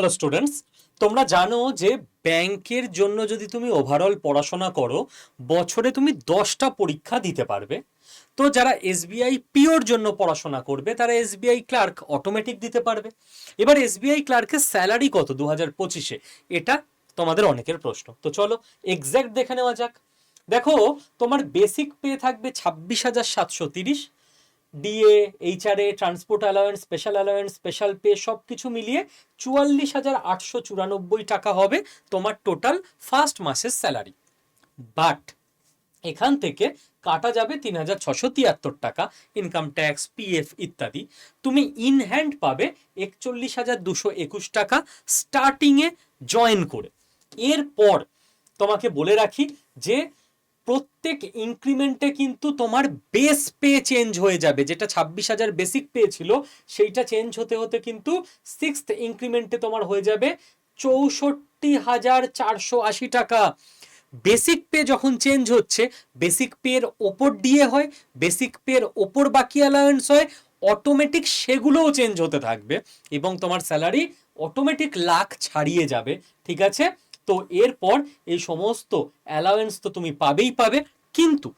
Hello students তোমরা জানো যে ব্যাংকের জন্য যদি তুমি ওভারঅল পড়াশোনা করো, বছরে তুমি দশটা পরীক্ষা দিতে পারবে। তো যারা এসবিআই পিওর জন্য পড়াশোনা করবে, তারা এসবিআই ক্লার্ক অটোমেটিক দিতে পারবে। এবার এসবিআই ক্লার্কের স্যালারি কত দু হাজার পঁচিশে? এটা তোমাদের অনেকের প্রশ্ন। তো চলো এক্স্যাক্ট দেখে নেওয়া যাক। দেখো, তোমার বেসিক পে থাকবে ছাব্বিশ হাজার সাতশো তিরিশ DA HRA transport allowance special allowance special pay সব কিছু মিলিয়ে চুয়াল্লিশ হাজার আটশো চুরানব্বই টাকা হবে তোমার টোটাল ফার্স্ট মাসের স্যালারি বাট এখান থেকে কাটা যাবে তিন হাজার ছশো তিয়াত্তর টাকা ইনকাম ট্যাক্স পিএফ ইত্যাদি। তুমি ইন হ্যান্ড পাবে একচল্লিশ হাজার দুশো একুশ টাকা স্টার্টিংয়ে জয়েন করে। এরপর তোমাকে বলে রাখি যে প্রত্যেক ইনক্রিমেন্টে কিন্তু তোমার বেস পে চেঞ্জ হয়ে যাবে। যেটা ছাব্বিশ হাজার বেসিক পে ছিল, সেইটা চেঞ্জ হতে হতে কিন্তু সিক্সথ ইনক্রিমেন্টে তোমার হয়ে যাবে চৌষট্টি হাজার চারশো আশি টাকা। বেসিক পে যখন চেঞ্জ হচ্ছে বেসিক পের ওপর দিয়ে হয় বেসিক পের ওপর বাকি অ্যালায়েন্স হয় অটোমেটিক সেগুলোও চেঞ্জ হতে থাকবে এবং তোমার স্যালারি অটোমেটিক লাখ ছাড়িয়ে যাবে, ঠিক আছে? তো এরপর এই সমস্ত অ্যালাওয়েন্স তো তুমি পাবেই পাবে, কিন্তু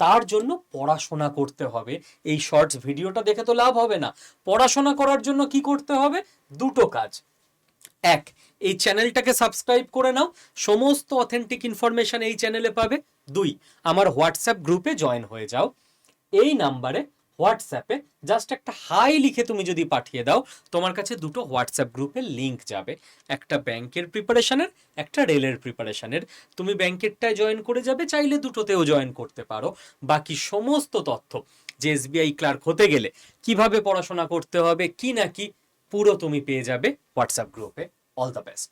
তার জন্য পড়াশোনা করতে হবে। এই শর্টস ভিডিওটা দেখে তো লাভ হবে না। পড়াশোনা করার জন্য কি করতে হবে? দুটো কাজ। এক, এই চ্যানেলটাকে সাবস্ক্রাইব করে নাও। সমস্ত অথেন্টিক ইনফরমেশন এই চ্যানেলে পাবে। দুই, আমার হোয়াটসঅ্যাপ গ্রুপে জয়েন হয়ে যাও। এই নাম্বারে হোয়াটসঅ্যাপে জাস্ট একটা হাই লিখে তুমি যদি পাঠিয়ে দাও, তোমার কাছে দুটো হোয়াটসঅ্যাপ গ্রুপের লিংক যাবে। একটা ব্যাংকের প্রিপারেশনের একটা রেলের প্রিপারেশনের তুমি ব্যাংকেরটায় জয়েন করে যাবে, চাইলে দুটোতেও জয়েন করতে পারো। বাকি সমস্ত তথ্য যে এসবিআই ক্লার্ক হতে গেলে কীভাবে পড়াশোনা করতে হবে, কি না কি পুরো তুমি পেয়ে যাবে হোয়াটসঅ্যাপ গ্রুপে অল দ্য বেস্ট